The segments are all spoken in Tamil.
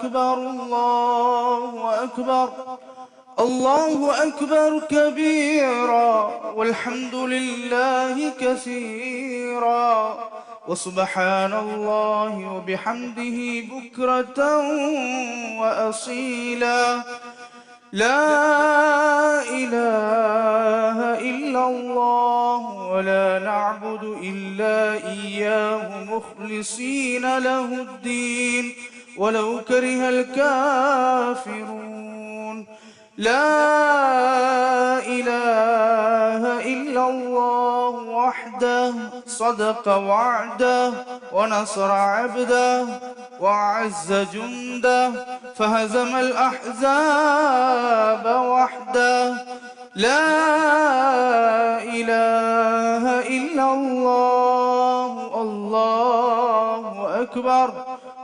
أكبر الله أكبر الله أكبر كبيرا والحمد لله كثيرا وسبحان الله وبحمده بكرة وأصيلا. لا إله إلا الله ولا نعبد إلا إياه مخلصين له الدين. ولو كره الكافرون. لا إله إلا الله وحده صدق وعده ونصر عبده وعز جنده فهزم الأحزاب وحده. لا إله إلا الله. الله أكبر.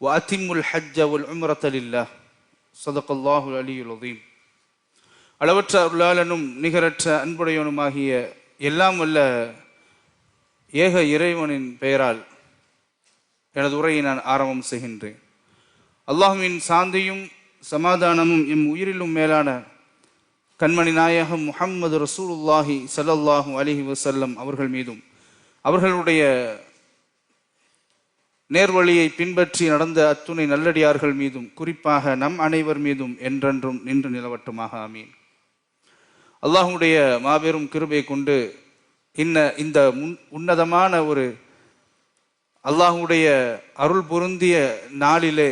அத்திமுல் ஹஜ்ஜ உல் உம்ரத்தலில்லா சதகல்லாஹு அலியுல் உதீம் அளவற்ற அருளாளனும் நிகரற்ற அன்புடையவனுமாகிய எல்லாம் வல்ல ஏக இறைவனின் பெயரால் எனது உரையை நான் ஆரம்பம் செய்கின்றேன். அல்லாஹுவின் சாந்தியும் சமாதானமும் எம் உயிரிலும் மேலான கண்மணி நாயகம் முஹம்மது ரசூலுல்லாஹி சல்லல்லாஹு அலிஹி வசல்லம் அவர்கள் மீதும் அவர்களுடைய நேர்வழியை பின்பற்றி நடந்த அத்துணை நல்லடியார்கள் மீதும் குறிப்பாக நம் அனைவர் மீதும் என்றென்றும் நின்று நிலவட்டுமாக. அமீன் அல்லாஹுடைய மாபெரும் கிருபை கொண்டு இன்ன இந்த முன் உன்னதமான ஒரு அல்லாஹுடைய அருள் பொருந்திய நாளிலே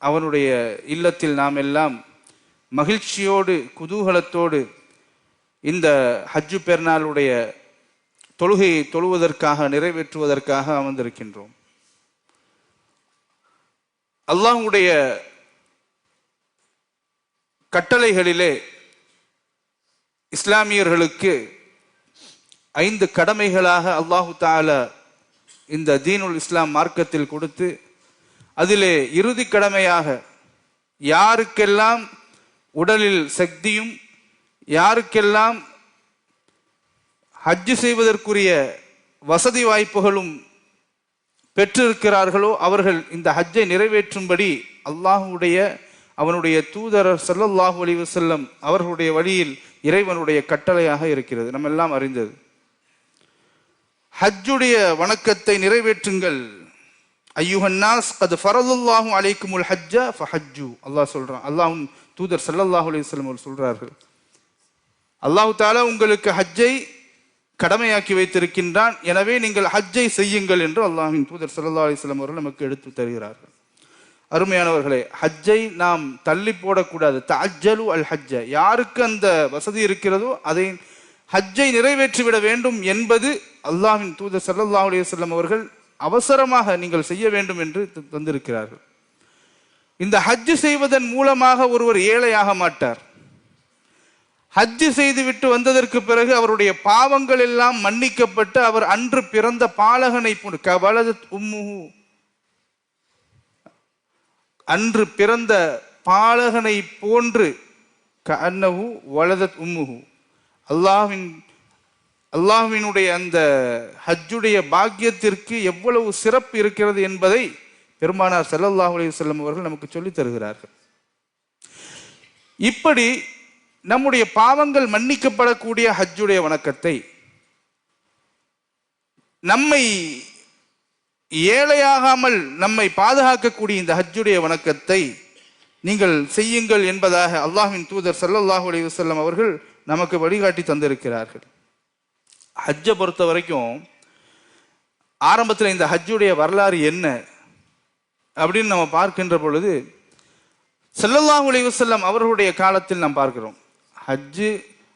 அவனுடைய இல்லத்தில் நாம் எல்லாம் மகிழ்ச்சியோடு குதூகலத்தோடு இந்த ஹஜ்ஜு பெருநாளுடைய தொழுகையை தொழுவதற்காக நிறைவேற்றுவதற்காக அமர்ந்திருக்கின்றோம். அல்லாஹுடைய கட்டளைகளிலே இஸ்லாமியர்களுக்கு ஐந்து கடமைகளாக அல்லாஹு தால இந்த தீனுல் இஸ்லாம் மார்க்கத்தில் கொடுத்து அதிலே இறுதி கடமையாக யாருக்கெல்லாம் உடலில் சக்தியும் யாருக்கெல்லாம் ஹஜ்ஜு செய்வதற்குரிய வசதி வாய்ப்புகளும் பெற்றிருக்கிறார்களோ அவர்கள் இந்த ஹஜ்ஜை நிறைவேற்றும்படி அல்லாஹுடைய அவனுடைய தூதரர் சல்லல்லாஹு அலி வசல்லம் அவர்களுடைய வழியில் இறைவனுடைய கட்டளையாக இருக்கிறது. நம்ம எல்லாம் அறிந்தது. ஹஜ்ஜுடைய வணக்கத்தை நிறைவேற்றுங்கள். ஐயுஹன்னாஸ் கது ஃபரதுல்லாஹு அலைக்குமுல் ஹஜ்ஜா ஃபஹஜ்ஜு. அல்லாஹ் சொல்கிறான் அல்லாஹும் தூதர் சல்லல்லாஹு அலி வல்லம் சொல்கிறார்கள் சொல்றார்கள். தாலா உங்களுக்கு ஹஜ்ஜை கடமையாக்கி வைத்திருக்கின்றான். எனவே நீங்கள் ஹஜ்ஜை செய்யுங்கள் என்று அல்லாஹின் தூதர் சல்லா அலிஸ்லாம் அவர்கள் நமக்கு எடுத்து தருகிறார்கள். அருமையானவர்களே ஹஜ்ஜை நாம் தள்ளி போடக்கூடாது. தஜ்ஜலு அல் ஹஜ்ஜ. யாருக்கு அந்த வசதி இருக்கிறதோ அதை ஹஜ்ஜை நிறைவேற்றிவிட வேண்டும் என்பது அல்லாஹின் தூதர் சல்லா அலைஹி அவர்கள் அவசரமாக நீங்கள் செய்ய வேண்டும் என்று தந்திருக்கிறார்கள். இந்த ஹஜ்ஜு செய்வதன் மூலமாக ஒருவர் ஏழையாக மாட்டார். ஹஜ்ஜு செய்துவிட்டு வந்ததற்கு பிறகு அவருடைய பாவங்கள் எல்லாம் மன்னிக்கப்பட்டு அவர் அன்று பிறந்த பாலகனை போன்று உம்முஹு. அன்று பிறந்த பாலகனை போன்று கஅன்னஹு வலதத் உம்முஹு. அல்லாஹின் அல்லாஹுவினுடைய அந்த ஹஜ்ஜுடைய பாக்கியத்திற்கு எவ்வளவு சிறப்பு இருக்கிறது என்பதை பெருமானார் ஸல்லல்லாஹு அலி வஸல்லம் அவர்கள் நமக்கு சொல்லித் தருகிறார்கள். இப்படி நம்முடைய பாவங்கள் மன்னிக்கப்படக்கூடிய ஹஜ்ஜுடைய வணக்கத்தை நம்மை ஏழையாகாமல் நம்மை பாதுகாக்கக்கூடிய இந்த ஹஜ்ஜுடைய வணக்கத்தை நீங்கள் செய்யுங்கள் என்பதாக அல்லாஹின் தூதர் ஸல்லல்லாஹு அலி வசல்லம் அவர்கள் நமக்கு வழிகாட்டி தந்திருக்கிறார்கள். ஹஜ்ஜை பொறுத்த வரைக்கும் ஆரம்பத்தில் இந்த ஹஜ்ஜுடைய வரலாறு என்ன அப்படின்னு நம்ம பார்க்கின்ற பொழுது செல்லல்லாஹு அலி வசல்லம் அவர்களுடைய காலத்தில் நாம் பார்க்கிறோம். ஹஜ்ஜு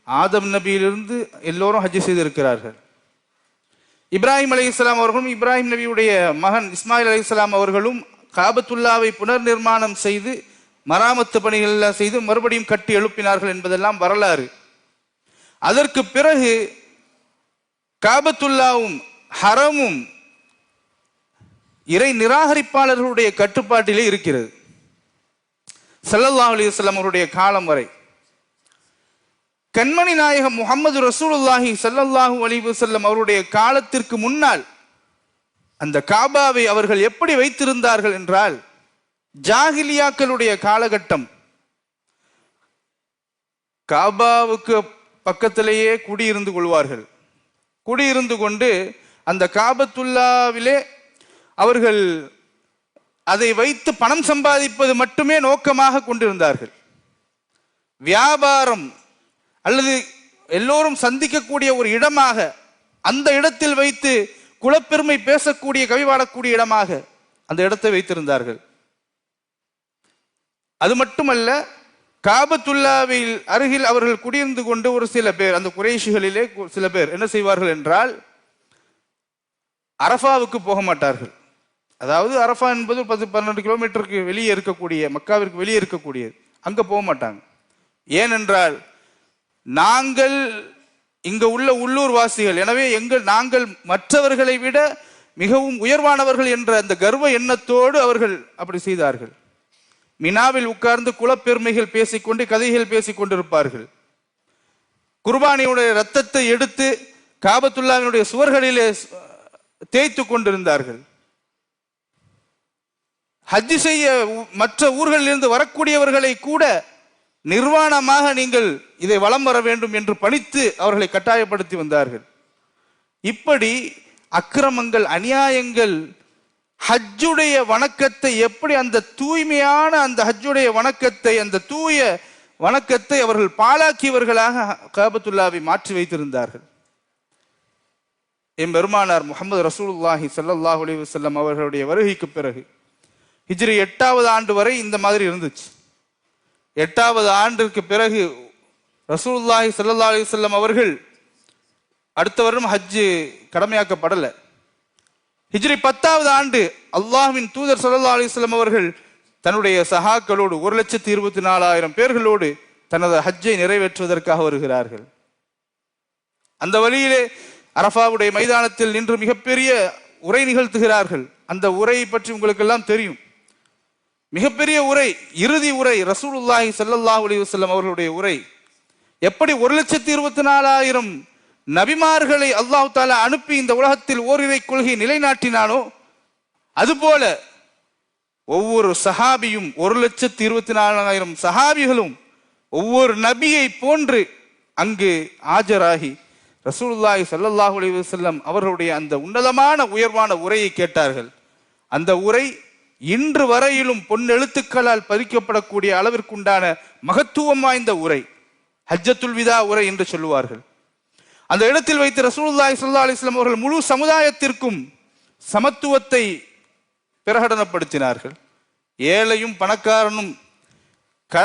ஆதம் நபியிலிருந்து எல்லோரும் ஹஜ்ஜு செய்திருக்கிறார்கள். இப்ராஹிம் அலி இஸ்லாம் அவர்களும் இப்ராஹிம் நபியுடைய மகன் இஸ்மாயில் அலி இஸ்லாம் அவர்களும் காபத்துல்லாவை புனர் நிர்மாணம் செய்து மராமத்து பணிகள்லாம் செய்து மறுபடியும் கட்டி எழுப்பினார்கள் என்பதெல்லாம் வரலாறு. அதற்கு பிறகு காபத்துல்லாவும் ஹரமும் இறை நிராகரிப்பாளர்களுடைய கட்டுப்பாட்டிலே இருக்கிறது. சல்லல்லா அலி வஸல்லம் அவருடைய காலம் வரை. கண்மணி நாயகம் முகமது ரசூலுல்லாஹி சல்லல்லாஹு அலைஹி செல்லம் அவருடைய காலத்திற்கு முன்னால் அந்த காபாவை அவர்கள் எப்படி வைத்திருந்தார்கள் என்றால் ஜாகிலியாக்களுடைய காலகட்டம். காபாவுக்கு பக்கத்திலேயே குடியிருந்து கொள்வார்கள். குடியிருந்து கொண்டு அந்த காபத்துல்லாவிலே அவர்கள் அதை வைத்து பணம் சம்பாதிப்பது மட்டுமே நோக்கமாக கொண்டிருந்தார்கள். வியாபாரம் அல்லது எல்லோரும் சந்திக்கக்கூடிய ஒரு இடமாக அந்த இடத்தில் வைத்து குலப்பெருமை பேசக்கூடிய கவிவாடக்கூடிய இடமாக அந்த இடத்தை வைத்திருந்தார்கள். அது மட்டுமல்ல காபத்துல்லாவில் அருகில் அவர்கள் குடியிருந்து கொண்டு ஒரு சில பேர் அந்த குறைஷிகளிலே சில பேர் என்ன செய்வார்கள் என்றால் அரஃபாவுக்கு போக மாட்டார்கள். அதாவது அரஃபா என்பது பத்து பன்னெண்டு கிலோமீட்டருக்கு வெளியே இருக்கக்கூடிய மக்காவிற்கு வெளியே இருக்கக்கூடியது. அங்கே போக மாட்டாங்க. ஏனென்றால் நாங்கள் இங்க உள்ள உள்ளூர் வாசிகள் எனவே எங்கள் நாங்கள் மற்றவர்களை விட மிகவும் உயர்வானவர்கள் என்ற அந்த கர்வ எண்ணத்தோடு அவர்கள் அப்படி செய்தார்கள். மினாவில் உட்கார்ந்து குலப்பெருமைகள் பேசிக்கொண்டு கதைகள் பேசிக்கொண்டிருப்பார்கள். குர்பானியுடைய ரத்தத்தை எடுத்து காபத்துல்லாவினுடைய சுவர்களிலே தேய்த்து கொண்டிருந்தார்கள். ஹஜ்ஜு செய்ய மற்ற ஊர்களிலிருந்து வரக்கூடியவர்களை கூட நிர்வாணமாக நீங்கள் இதை வலம் வர வேண்டும் என்று பணித்து அவர்களை கட்டாயப்படுத்தி வந்தார்கள். இப்படி அக்கிரமங்கள் அநியாயங்கள் ஹஜ்ஜுடைய வணக்கத்தை எப்படி அந்த தூய்மையான அந்த ஹஜ்ஜுடைய வணக்கத்தை அந்த தூய வணக்கத்தை அவர்கள் பாழாக்கியவர்களாக காபத்துல்லாவை மாற்றி வைத்திருந்தார்கள். எம் பெருமானார் முகமது ரசூலுல்லாஹி சல்லாஹ் அலி வல்லம் அவர்களுடைய வருகைக்கு பிறகு ஹிஜ்ரி எட்டாவது ஆண்டு வரை இந்த மாதிரி இருந்துச்சு. எட்டாவது ஆண்டிற்கு பிறகு ரசூல்லாஹி சல்லா அலி சொல்லம் அவர்கள் அடுத்த வருடம் ஹஜ்ஜு கடமையாக்கப்படலை. ஹிஜ்ரி பத்தாவது ஆண்டு அல்லாஹ்வின் தூதர் சல்லா அலைஹி அவர்கள் தன்னுடைய சஹாக்களோடு ஒரு லட்சத்தி இருபத்தி நாலாயிரம் பேர்களோடு தனது ஹஜ்ஜை நிறைவேற்றுவதற்காக வருகிறார்கள். அந்த வழியிலே அரஃபாவுடைய மைதானத்தில் நின்று மிகப்பெரிய உரை நிகழ்த்துகிறார்கள். அந்த உரையை பற்றி உங்களுக்கெல்லாம் தெரியும். மிகப்பெரிய உரை இறுதி உரை ரசூலுல்லாஹி ஸல்லல்லாஹு அலைஹி வஸல்லம் அவர்களுடைய உரை. எப்படி ஒரு லட்சத்தி இருபத்தி நாலாயிரம் நபிமார்களை அல்லாஹு தாலா அனுப்பி இந்த உலகத்தில் ஓரிரை கொள்கை நிலைநாட்டினானோ அதுபோல ஒவ்வொரு சஹாபியும் ஒரு லட்சத்தி இருபத்தி நாலாயிரம் சஹாபிகளும் ஒவ்வொரு நபியை போன்று அங்கு ஆஜராகி ரசூலுல்லாஹி ஸல்லல்லாஹு அலி வஸல்லம் அவர்களுடைய அந்த உன்னதமான உயர்வான உரையை கேட்டார்கள். அந்த உரை இன்று வரையிலும் பொன்னெழுத்துக்களால் பதிக்கப்படக்கூடிய அளவிற்குண்டான மகத்துவம் வாய்ந்த உரை ஹஜ்ஜத்துல் விதா உரை என்று சொல்லுவார்கள். அந்த இடத்தில் வைத்து ரசூல்லாய் ஸல்லல்லாஹு அலிஸ்லாம் அவர்கள் முழு சமுதாயத்திற்கும் சமத்துவத்தை பிரகடனப்படுத்தினார்கள். ஏழையும் பணக்காரனும் க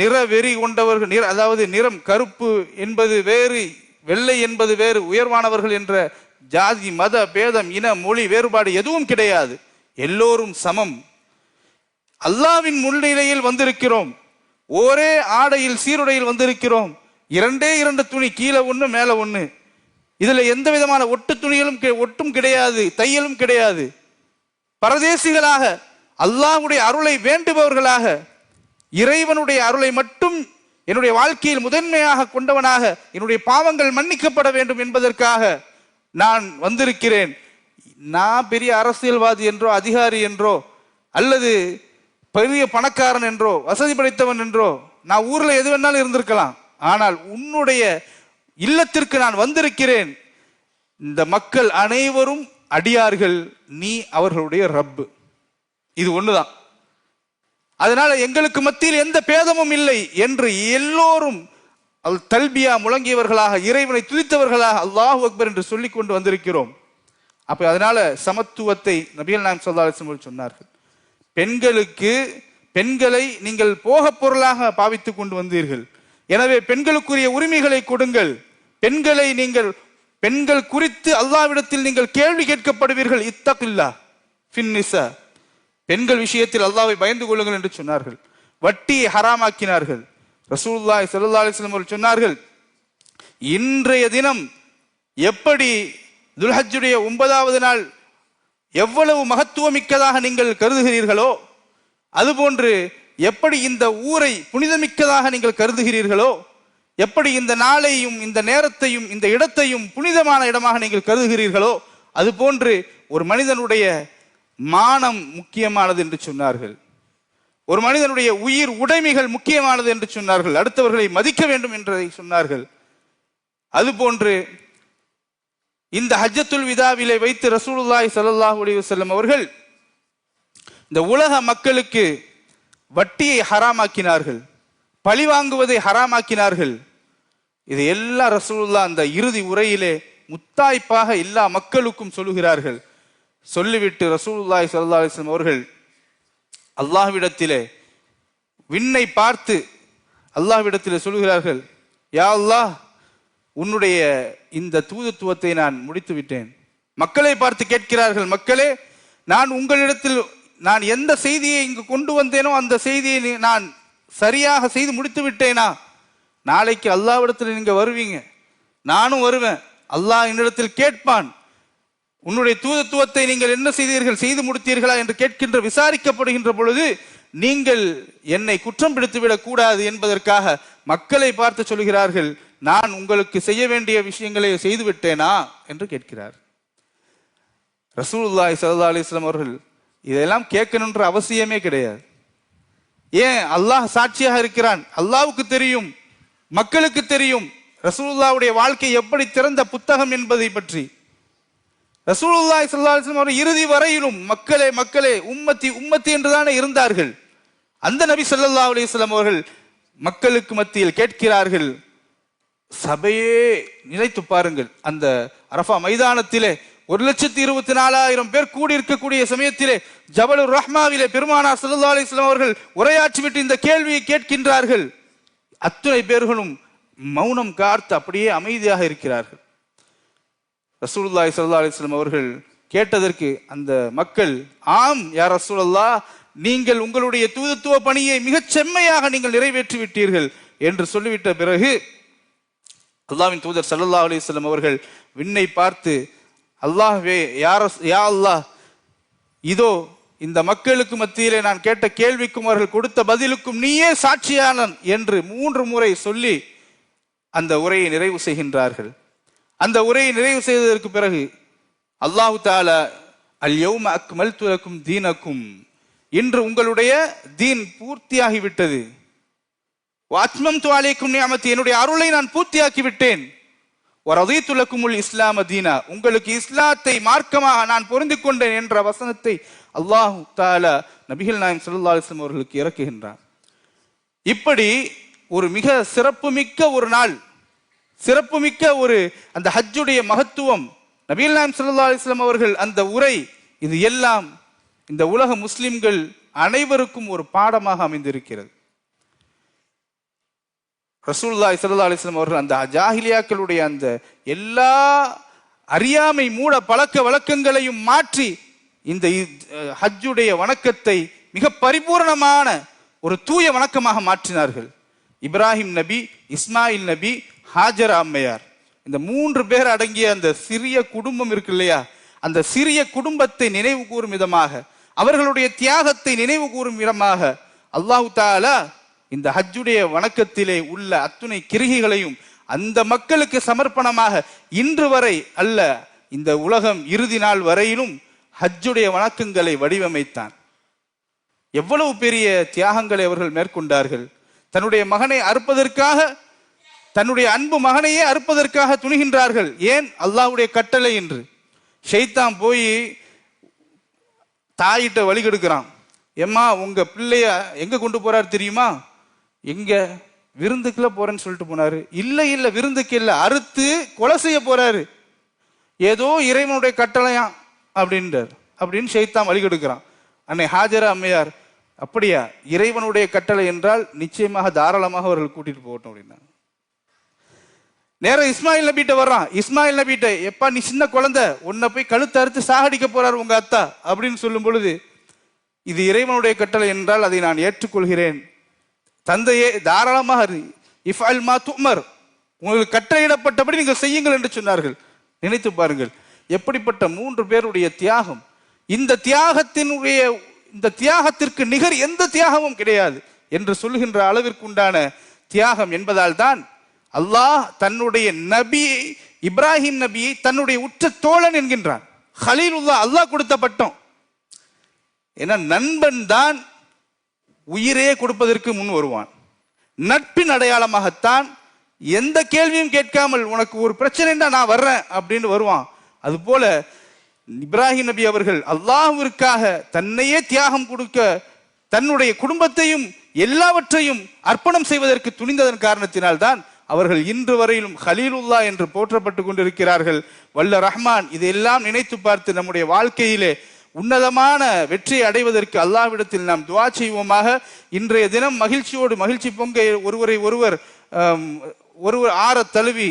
நிற வெறி கொண்டவர்கள் நிற அதாவது நிறம் கருப்பு என்பது வேறு வெள்ளை என்பது வேறு உயர்வானவர்கள் என்ற ஜாதி மத பேதம் இன மொழி வேறுபாடு எதுவும் கிடையாது. எல்லோரும் சமம். அல்லாவின் முன்னிலையில் வந்திருக்கிறோம். ஒரே ஆடையில் சீருடையில் வந்திருக்கிறோம். இரண்டே இரண்டு துணி கீழே ஒன்று மேலே ஒன்று இதில் எந்த விதமான ஒட்டு துணிகளும் ஒட்டும் கிடையாது தையலும் கிடையாது. பரதேசிகளாக அல்லாஹ்வுடைய அருளை வேண்டுபவர்களாக இறைவனுடைய அருளை மட்டும் என்னுடைய வாழ்க்கையில் முதன்மையாக கொண்டவனாக என்னுடைய பாவங்கள் மன்னிக்கப்பட வேண்டும் என்பதற்காக நான் வந்திருக்கிறேன். நான் பெரிய அரசியல்வாதி என்றோ அதிகாரி என்றோ அல்லது பெரிய பணக்காரன் என்றோ வசதி படைத்தவன் என்றோ நான் ஊரில் எது வேணாலும் இருந்திருக்கலாம். ஆனால் உன்னுடைய இல்லத்திற்கு நான் வந்திருக்கிறேன். இந்த மக்கள் அனைவரும் அடியார்கள் நீ அவர்களுடைய ரப்பு. இது ஒண்ணுதான். அதனால எங்களுக்கு மத்தியில் எந்த பேதமும் இல்லை என்று எல்லோரும் அல் தல்பியா முழங்கியவர்களாக இறைவனை துதித்தவர்களாக அல்லாஹ் அக்பர் என்று சொல்லிக் கொண்டு வந்திருக்கிறோம். அப்போ அதனால சமத்துவத்தை நபிகள் நாயம் சல்லா சொன்னார்கள். பெண்களுக்கு பெண்களை நீங்கள் போகப் பொருளாக பாவித்துக் கொண்டு வந்தீர்கள். எனவே பெண்களுக்குரிய உரிமைகளை கொடுங்கள். பெண்களை நீங்கள் பெண்கள் குறித்து அல்லாவிடத்தில் நீங்கள் கேள்வி கேட்கப்படுவீர்கள். இத்தகில்லா பின்னிசா பெண்கள் விஷயத்தில் அல்லாவை பயந்து கொள்ளுங்கள் என்று சொன்னார்கள். வட்டியை ஹராமாக்கினார்கள். ரசூல்லாய் சல்லா அலிஸ்லம் அவர்கள் சொன்னார்கள் இன்றைய தினம் எப்படி துல்ஹஜுடைய ஒன்பதாவது நாள் எவ்வளவு மகத்துவமிக்கதாக நீங்கள் கருதுகிறீர்களோ அதுபோன்று எப்படி இந்த ஊரை புனிதமிக்கதாக நீங்கள் கருதுகிறீர்களோ எப்படி இந்த நாளையும் இந்த நேரத்தையும் இந்த இடத்தையும் புனிதமான இடமாக நீங்கள் கருதுகிறீர்களோ அதுபோன்று ஒரு மனிதனுடைய மானம் முக்கியமானது என்று சொன்னார்கள். ஒரு மனிதனுடைய உயிர் உடைமைகள் முக்கியமானது என்று சொன்னார்கள். அடுத்தவர்களை மதிக்க வேண்டும் என்றதை சொன்னார்கள். அதுபோன்று இந்த ஹஜ்ஜத்துல் விதாவிலே வைத்து ரசூலுல்லாய் ஸல்லல்லாஹு அலைஹி செல்லும் அவர்கள் இந்த உலக மக்களுக்கு வட்டியை ஹராமாக்கினார்கள் பழி வாங்குவதை ஹராமாக்கினார்கள். இது எல்லா ரசூலுல்லா அந்த இறுதி உரையிலே முத்தாய்ப்பாக எல்லா மக்களுக்கும் சொல்லுகிறார்கள். சொல்லிவிட்டு ரசூலுல்லாய் சல்லா அலிஸ்லம் அவர்கள் அல்லாஹ்விடத்திலே விண்ணை பார்த்து அல்லாஹ்விடத்திலே சொல்லுகிறார்கள் யா அல்லாஹ் உன்னுடைய இந்த தூதுத்துவத்தை நான் முடித்து விட்டேன் மக்களை பார்த்து கேட்கிறார்கள் மக்களே நான் உங்களிடத்தில் நான் எந்த செய்தியை இங்கு கொண்டு வந்தேனோ அந்த செய்தியை நான் சரியாக செய்து முடித்து விட்டேனா நாளைக்கு அல்லாவிடத்தில் நீங்கள் வருவீங்க. நானும் வருவேன். அல்லாஹ் என்னிடத்தில் கேட்பான். உன்னுடைய தூதத்துவத்தை நீங்கள் என்ன செய்தீர்கள் செய்து முடித்தீர்களா என்று கேட்கின்ற விசாரிக்கப்படுகின்ற பொழுது நீங்கள் என்னை குற்றம் பிடித்துவிடக் கூடாது என்பதற்காக மக்களை பார்த்து சொல்கிறார்கள் நான் உங்களுக்கு செய்ய வேண்டிய விஷயங்களை செய்துவிட்டேனா? என்று கேட்கிறார். ரசூல்லாய் சல்லா அலிஸ்லாம் அவர்கள் இதெல்லாம் கேட்கணுன்ற அவசியமே கிடையாது. ஏன்? அல்லாஹ் சாட்சியாக இருக்கிறான். அல்லாவுக்கு தெரியும் மக்களுக்கு தெரியும் ரசூல்லாவுடைய வாழ்க்கை எப்படி திறந்த புத்தகம் என்பதை பற்றி. ரசூலுல்லாய் ஸல்லல்லாஹு அலைஹி அவர்கள் இறுதி வரையிலும் மக்களே மக்களே உம்மத்தி உம்மத்தி என்றுதானே இருந்தார்கள். அந்த நபி ஸல்லல்லாஹு அலிஸ்லாம் அவர்கள் மக்களுக்கு மத்தியில் கேட்கிறார்கள் சபையே நினைத்து பாருங்கள். அந்த அரஃபா மைதானத்திலே ஒரு லட்சத்தி இருபத்தி நாலாயிரம் பேர் கூடியிருக்கக்கூடிய சமயத்திலே ஜபலுர் ரஹ்மாவிலே பெருமானார் சல்லா அலிஸ்லாம் அவர்கள் உரையாற்றிவிட்டு இந்த கேள்வியை கேட்கின்றார்கள். அத்துணை பேர்களும் மௌனம் காத்து அப்படியே அமைதியாக இருக்கிறார்கள். ரசூல்லாய் சல்லா அலிஸ்லாம் அவர்கள் கேட்டதற்கு அந்த மக்கள் ஆம் யார் ரசூலல்லா நீங்கள் உங்களுடைய தூதுத்துவ பணியை மிகச் செம்மையாக நீங்கள் நிறைவேற்றி விட்டீர்கள் என்று சொல்லிவிட்ட பிறகு அல்லாவின் தூதர் சல்லா அலிஸ்லாம் அவர்கள் விண்ணை பார்த்து அல்லாஹ்வே யார் யா அல்லாஹ் இதோ இந்த மக்களுக்கு மத்தியிலே நான் கேட்ட கேள்விக்கும் அவர்கள் கொடுத்த பதிலுக்கும் நீயே சாட்சியானன் என்று மூன்று முறை சொல்லி அந்த உரையை நிறைவு செய்கின்றார்கள். அந்த உரையை நிறைவு செய்ததற்கு பிறகு அல்லாஹு தால அல்யௌம அக்மல் துலக்கும் தீனக்கும். இன்று உங்களுடைய தீன் பூர்த்தியாகிவிட்டது வாத்மம் துவாலைக்கும் நியமத்து என்னுடைய அருளை நான் பூர்த்தியாக்கி விட்டேன். வரதீத்துலக்குமுல் இஸ்லாம தீனா. உங்களுக்கு இஸ்லாத்தை மார்க்கமாக நான் பொருந்தி கொண்டேன் என்ற வசனத்தை அல்லாஹு தால நபிகள் நாயம் சல்லா அலைஹி அவர்களுக்கு இறக்குகின்றார். இப்படி ஒரு மிக சிறப்புமிக்க ஒரு நாள் சிறப்புமிக்க ஒரு அந்த ஹஜ்ஜுடைய மகத்துவம். நபீல் நாயம் சல்லா அலிஸ்லாம் அவர்கள் அந்த உரை இது எல்லாம் இந்த உலக முஸ்லிம்கள் அனைவருக்கும் ஒரு பாடமாக அமைந்திருக்கிறது. ரசூல்லா இசல்லா அலிஸ்லாம் அவர்கள் அந்த ஜாஹிலியாக்களுடைய அந்த எல்லா அறியாமை மூட பழக்க வழக்கங்களையும் மாற்றி இந்த ஹஜ்ஜுடைய வணக்கத்தை மிக பரிபூரணமான ஒரு தூய வணக்கமாக மாற்றினார்கள். இப்ராஹிம் நபி இஸ்மாயில் நபி ஹாஜர் அம்மையார் இந்த மூன்று பேர் அடங்கிய அந்த சிறிய குடும்பம் இருக்கு இல்லையா? அந்த சிறிய குடும்பத்தை நினைவு கூறும் விதமாக அவர்களுடைய தியாகத்தை நினைவு கூறும் விதமாக அல்லாஹு தாலா இந்த ஹஜ்ஜுடைய வணக்கத்திலே உள்ள அத்துணை கிருகிகளையும் அந்த மக்களுக்கு சமர்ப்பணமாக இன்று வரை அல்ல இந்த உலகம் இறுதி நாள் வரையிலும் ஹஜ்ஜுடைய வணக்கங்களை வடிவமைத்தான். எவ்வளவு பெரிய தியாகங்களை அவர்கள் மேற்கொண்டார்கள். தன்னுடைய மகனை அறுப்பதற்காக தன்னுடைய அன்பு மகனையே அறுப்பதற்காக துணிகின்றார்கள். ஏன்? அல்லாஹ்வுடைய கட்டளை என்று. ஷைத்தான் போய் தாயிட்ட வழி கெடுக்கிறான். எம்மா உங்க பிள்ளைய எங்க கொண்டு போறாரு தெரியுமா? எங்க விருந்துக்குள்ள போறேன்னு சொல்லிட்டு போனாரு. இல்ல இல்ல விருந்துக்கு இல்ல. அறுத்து கொலை செய்ய போறாரு. ஏதோ இறைவனுடைய கட்டளையாம் அப்படின்றார். அப்படின்னு ஷைத்தான் வழி கெடுக்கிறான். அன்னை ஹாஜரா அம்மையார் அப்படியா? இறைவனுடைய கட்டளை என்றால் நிச்சயமாக தாராளமாக அவர்கள் கூட்டிட்டு போகட்டும் அப்படின்னா நேரம் இஸ்மாயில் நபிட்ட வர்றான். இஸ்மாயில் நபிட்ட எப்பா நீ சின்ன குழந்தை உன்னை போய் கழுத்து அறுத்து சாகடிக்க போறார் உங்க அத்தா. அப்படின்னு சொல்லும் பொழுது இது இறைவனுடைய கட்டளை என்றால் அதை நான் ஏற்றுக்கொள்கிறேன். தந்தையே தாராளமாக இஃப் அல் மா துமர். உங்களுக்கு கட்டளையிடப்பட்டபடி நீங்கள் செய்யுங்கள் என்று சொன்னார்கள். நினைத்து பாருங்கள். எப்படிப்பட்ட மூன்று பேருடைய தியாகம். இந்த தியாகத்தினுடைய இந்த தியாகத்திற்கு நிகர் எந்த தியாகமும் கிடையாது என்று சொல்கின்ற அளவிற்கு உண்டான தியாகம் என்பதால் தான் அல்லாஹ் தன்னுடைய நபியை இப்ராஹிம் நபியை தன்னுடைய உற்ற தோழன் என்கின்றான். ஹலீலுல்லா அல்லாஹ் கொடுத்த பட்டம். ஏன்னா நண்பன் தான் உயிரே கொடுப்பதற்கு முன் வருவான். நட்பின் அடையாளமாகத்தான் எந்த கேள்வியும் கேட்காமல் உனக்கு ஒரு பிரச்சனைன்னா நான் வர்றேன் அப்படின்னு வருவான். அதுபோல இப்ராஹிம் நபி அவர்கள் அல்லாஹுவிற்காக தன்னையே தியாகம் கொடுக்க தன்னுடைய குடும்பத்தையும் எல்லாவற்றையும் அர்ப்பணம் செய்வதற்கு துணிந்ததன் காரணத்தினால்தான் அவர்கள் இன்று வரையிலும் ஹலீலுல்லா என்று போற்றப்பட்டு கொண்டிருக்கிறார்கள். வல்ல ரஹ்மான் இதையெல்லாம் நினைத்து பார்த்து நம்முடைய வாழ்க்கையிலே உன்னதமான வெற்றியை அடைவதற்கு அல்லாவிடத்தில் நாம் துவா செய்வோமாக. இன்றைய தினம் மகிழ்ச்சியோடு மகிழ்ச்சி பொங்க ஒருவரை ஒருவர் ஒருவர் ஆற தழுவி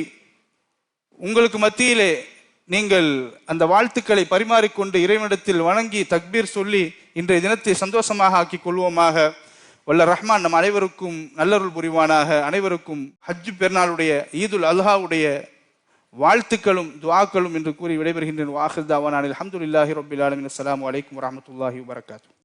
உங்களுக்கு மத்தியிலே நீங்கள் அந்த வாழ்த்துக்களை பரிமாறிக்கொண்டு இறைவனிடத்தில் வணங்கி தக்பீர் சொல்லி இன்றைய தினத்தை சந்தோஷமாக ஆக்கிக் கொள்வோமாக. வல்ல ரஹ்மான் நம் அனைவருக்கும் நல்லருள் புரிவானாக. அனைவருக்கும் ஹஜ்ஜு பெருநாளுடைய ஈதுல் அல்ஹாவுடைய வாழ்த்துக்களும் துவாக்களும் என்று கூறி விடைபெறுகின்றேன். வாஹிர் தாவான் அல்ஹம்துலில்லாஹி ரப்பில் ஆலமீன். அஸ்ஸலாமு அலைக்கும் வரஹ்மத்துல்லாஹி